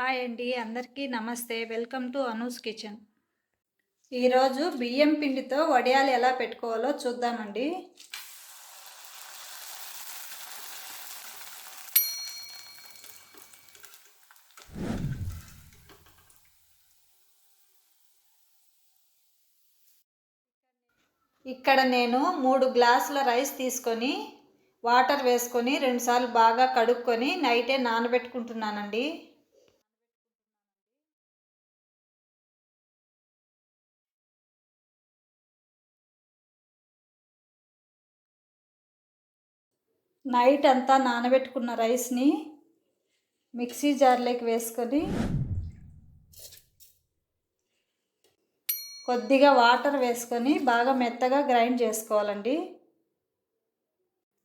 Hi అండి అందరికీ నమస్తే. Welcome to Anu's kitchen. ఈరోజు బియ్యం పిండితో వడియాలు ఎలా పెట్టుకోవాలో చూద్దామండి. ఇక్కడ నేను మూడు గ్లాసుల రైస్ తీసుకొని వాటర్ వేసుకొని రెండుసార్లు బాగా కడుక్కొని నైటే నానబెట్టుకుంటున్నానండి. నైట్ అంతా నానబెట్టుకున్న రైస్ని మిక్సీ జార్లోకి వేసుకొని కొద్దిగా వాటర్ వేసుకొని బాగా మెత్తగా గ్రైండ్ చేసుకోవాలండి.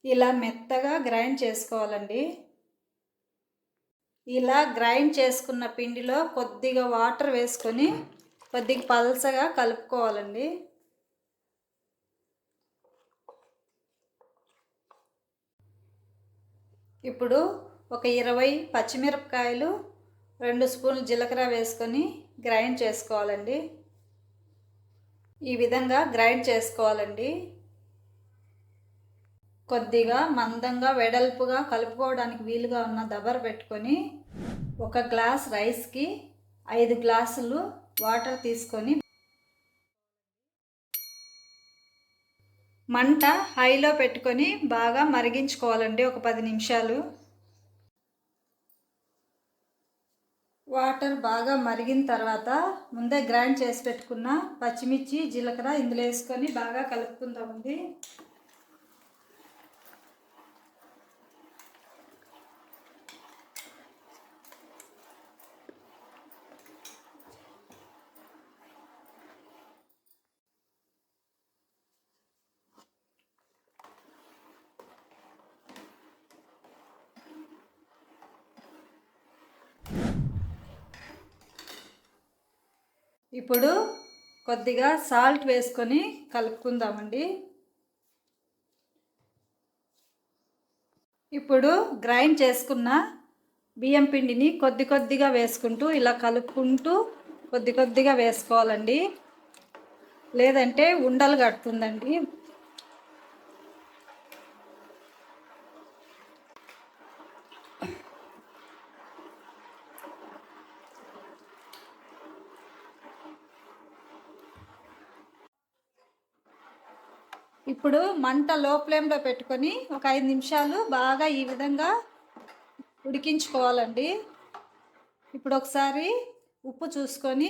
ఇలా మెత్తగా గ్రైండ్ చేసుకోవాలండి. ఇలా గ్రైండ్ చేసుకున్న పిండిలో కొద్దిగా వాటర్ వేసుకొని కొద్దిగా పలసగా కలుపుకోవాలండి. ఇప్పుడు ఒక ఇరవై పచ్చిమిరపకాయలు రెండు స్పూన్లు జీలకర్ర వేసుకొని గ్రైండ్ చేసుకోవాలండి. ఈ విధంగా గ్రైండ్ చేసుకోవాలండి. కొద్దిగా మందంగా వెడల్పుగా కలుపుకోవడానికి వీలుగా ఉన్న దబర పెట్టుకొని ఒక గ్లాస్ రైస్కి ఐదు గ్లాసులు వాటర్ తీసుకొని మంట హైలో పెట్టుకొని బాగా మరిగించుకోవాలండి ఒక పది నిమిషాలు. వాటర్ బాగా మరిగిన తర్వాత ముందే గ్రైండ్ చేసి పెట్టుకున్న పచ్చిమిర్చి జీలకర్ర ఇందులో వేసుకొని బాగా కలుపుకుందామండి. ఇప్పుడు కొద్దిగా సాల్ట్ వేసుకొని కలుపుకుందామండి. ఇప్పుడు గ్రైండ్ చేసుకున్న బియ్యం పిండిని కొద్ది కొద్దిగా వేసుకుంటూ ఇలా కలుపుకుంటూ కొద్ది కొద్దిగా వేసుకోవాలండి. లేదంటే ఉండలు కడుతుందండి ఇప్పుడు మంట లో ఫ్లేమ్లో పెట్టుకొని ఒక ఐదు నిమిషాలు బాగా ఈ విధంగా ఉడికించుకోవాలండి. ఇప్పుడు ఒకసారి ఉప్పు చూసుకొని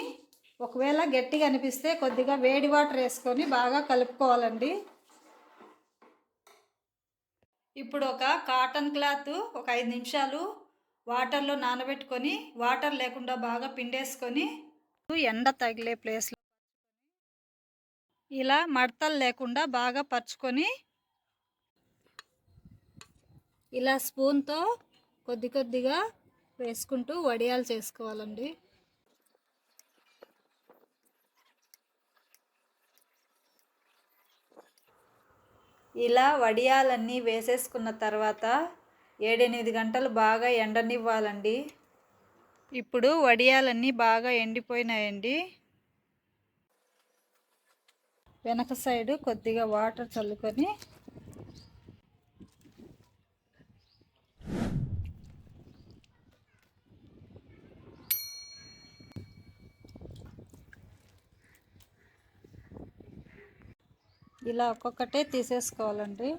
ఒకవేళ గట్టిగా అనిపిస్తే కొద్దిగా వేడి వాటర్ వేసుకొని బాగా కలుపుకోవాలండి. ఇప్పుడు ఒక కాటన్ క్లాత్ ఒక ఐదు నిమిషాలు వాటర్లో నానబెట్టుకొని వాటర్ లేకుండా బాగా పిండేసుకొని ఎండ తగిలే ప్లేస్లో ఇలా మడతలు లేకుండా బాగా పరుచుకొని ఇలా స్పూన్తో కొద్ది కొద్దిగా వేసుకుంటూ వడియాలు చేసుకోవాలండి. ఇలా వడియాలన్నీ వేసేసుకున్న తర్వాత ఏడెనిమిది గంటలు బాగా ఎండనివ్వాలండి. ఇప్పుడు వడియాలన్నీ బాగా ఎండిపోయినాయండి. వెనక సైడు కొద్దిగా వాటర్ చల్లుకొని ఇలా ఒక్కొక్కటే తీసేసుకోవాలండి.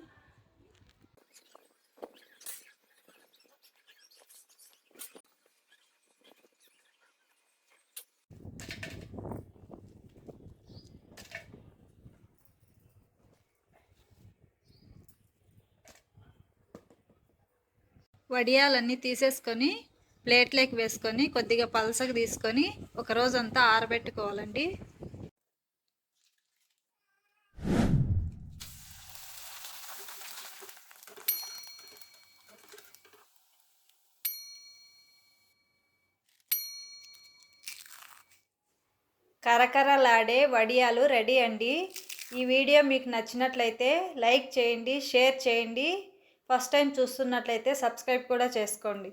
వడియాలన్నీ తీసేసుకొని ప్లేట్లోకి వేసుకొని కొద్దిగా పలసకు తీసుకొని ఒక రోజంతా ఆరబెట్టుకోవాలండి. కరకరలాడే వడియాలు రెడీ అండి. ఈ వీడియో మీకు నచ్చినట్లయితే లైక్ చేయండి షేర్ చేయండి. ఫస్ట్ టైం చూస్తున్నట్లయితే సబ్స్క్రైబ్ కూడా చేసుకోండి.